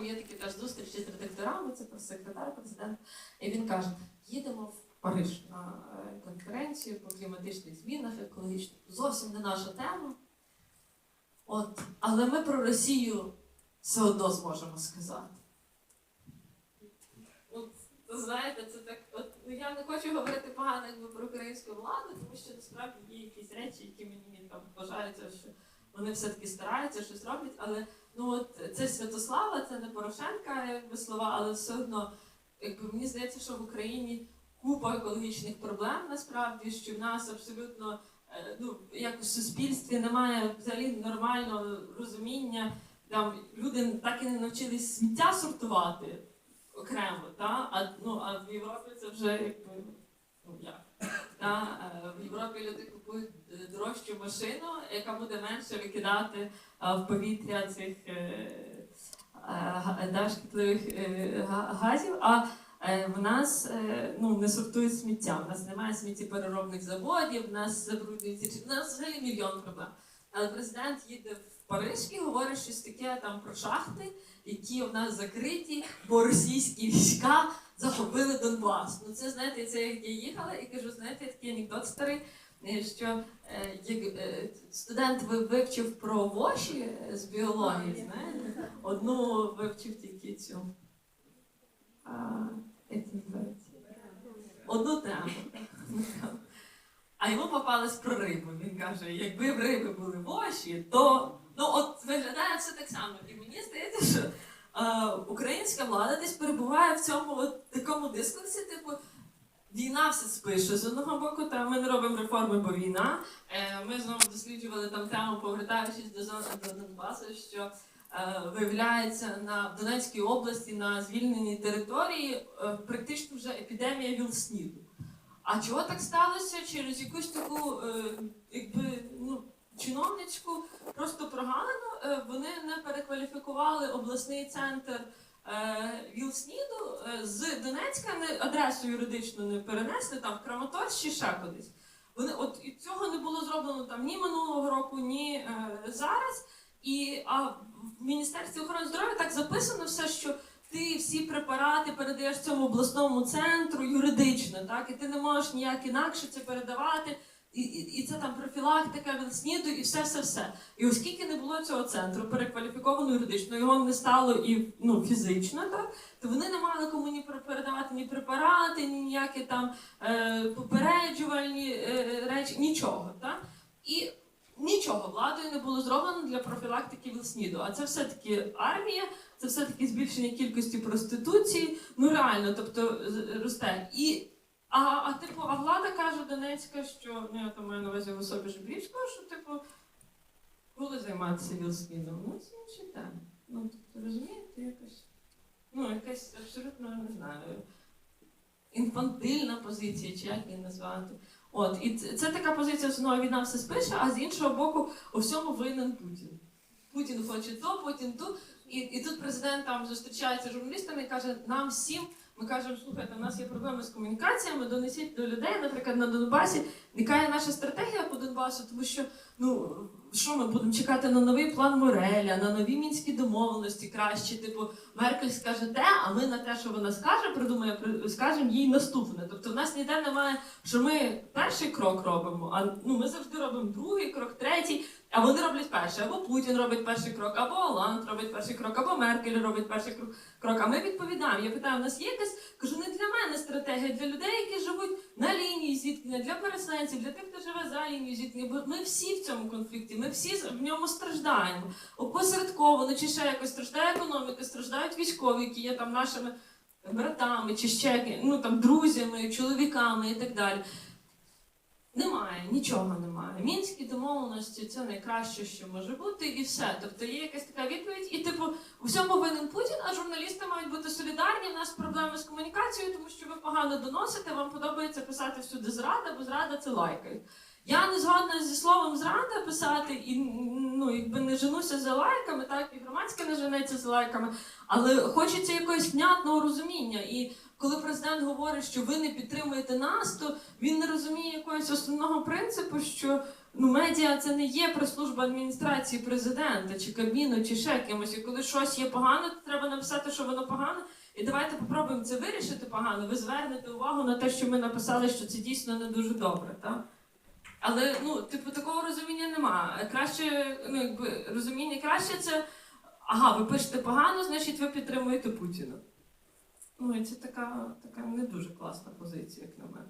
там є такі теж зустрічі з редакторами, це про секретар президент. І він каже: їдемо в Париж на е, конференцію по кліматичних змінах, екологічних. Зовсім не наша тема. От, але ми про Росію все одно зможемо сказати. От, знаєте, це так. От, ну, я не хочу говорити погано якби, про українську владу, тому що насправді є якісь речі, які мені там вважаються, що вони все-таки стараються, щось роблять. Але ну от це Святослава, це не Порошенка, якби слова, але все одно, якби мені здається, що в Україні купа екологічних проблем насправді, що в нас абсолютно е, ну, як у суспільстві немає взагалі нормального розуміння. Там люди так і не навчились сміття сортувати окремо, та? А, ну, а в Європі це вже якби ну як. Та? Е, В Європі люди купують е, дорожчу машину, яка буде менше викидати е, в повітря цих да, шкідливих газів. А в нас ну, не сортують сміття, в нас немає сміттєпереробних заводів, в нас забруднюється в нас взагалі мільйон проблем. Але президент їде в Париж і говорить щось таке там про шахти, які в нас закриті, бо російські війська захопили Донбас. Ну це знаєте, це як я їхала і кажу, знаєте, такий анекдот старий, е, що е, як е, студент вивчив про воші з біології, знаєте, одну вивчив тільки цю. А? Одну тему. А йому попалось про рибу. Він каже, якби в риби були воші, то ну от виглядає все так само. І мені здається, що українська влада десь перебуває в цьому от, такому дискурсі, типу. Війна все спише з одного боку, та ми не робимо реформи, бо війна. Е, ми знову досліджували там тему, повертаючись до зони до Донбасу, що е, виявляється на Донецькій області на звільненій території е, практично вже епідемія вілсніду. А чого так сталося? Через якусь таку, е, якби ну, чиновницьку просто прогалину е, вони не перекваліфікували обласний центр е, Вілсніду е, з Донецька не адресу юридично не перенесли там в Краматорськ чи ще кудись. Вони от і цього не було зроблено там ні минулого року, ні е, зараз. І а в Міністерстві охорони здоров'я так записано все, що ти всі препарати передаєш цьому обласному центру юридично, так і ти не можеш ніяк інакше це передавати. І, і, і це там профілактика від СНІДу, і все, все, все. І оскільки не було цього центру перекваліфіковано юридично, його не стало і ну, фізично, так то вони не мали кому ні передавати ні препарати, ні ніякі там е, попереджувальні е, речі, нічого. Так? І нічого владою не було зроблено для профілактики ВІЛ-СНІДу. А це все-таки армія, це все-таки збільшення кількості проституції. Ну реально, тобто росте. І а, а типу, а влада каже Донецька, що ну я там маю на увазі в особі Жибрівського, що типу, коли займатися вілснідом? Ну, це інші теми. Ну, тобто, розумієте, якось. Ну, якась абсолютно не знаю. Інфантильна позиція, чи як її назвати. От, і це, це така позиція, з одного війна все спише, а з іншого боку, у всьому винен Путін. Путін хоче то, Путін ту. І, і тут президент там зустрічається з журналістами і каже, нам всім ми кажемо, слухайте, у нас є проблеми з комунікаціями, донесіть до людей, наприклад, на Донбасі, яка є наша стратегія по Донбасу, тому що ну що ми будемо чекати на новий план Мореля, на нові мінські домовленості краще. Типу, Меркель скаже те, а ми на те, що вона скаже, придумає, при- скажемо їй наступне. Тобто, в нас ніде немає, що ми перший крок робимо, а ну ми завжди робимо другий крок, третій. А вони роблять перший, або Путін робить перший крок, або Оланд робить перший крок, або Меркель робить перший крок крок. А ми відповідаємо. Я питаю, у нас є якась кажу, не для мене стратегія, для людей, які живуть на лінії зіткнення, для переселенців, для тих, хто живе за лінією зіткнення. Бо ми всі в цьому конфлікті, ми всі в ньому страждаємо. Опосередковано чи ще якось страждає економіка, страждають військові, які є там нашими братами, чи ще ну там друзями, чоловіками і так далі. Немає, нічого немає. Мінські домовленості це найкраще, що може бути, і все. Тобто є якась така відповідь, і типу у всьому винен Путін, а журналісти мають бути солідарні. У нас проблеми з комунікацією, тому що ви погано доносите. Вам подобається писати всюди зрада, бо зрада це лайкають. Я не згодна зі словом зрада писати, і ну якби не женуся за лайками, так і громадське не женеться за лайками, але хочеться якогось внятного розуміння. І коли президент говорить, що ви не підтримуєте нас, то він не розуміє якогось основного принципу, що Ну, медіа це не є прес-служба адміністрації президента чи кабіну, чи ще кимось. І коли щось є погано, то треба написати, що воно погано. І давайте попробуємо це вирішити погано. Ви звернете увагу на те, що ми написали, що це дійсно не дуже добре. Так? Але ну, типу, такого розуміння нема. Краще, ну якби розуміння краще це. Ага, ви пишете погано, значить ви підтримуєте Путіна. Ну, і це така, така не дуже класна позиція, як на мене.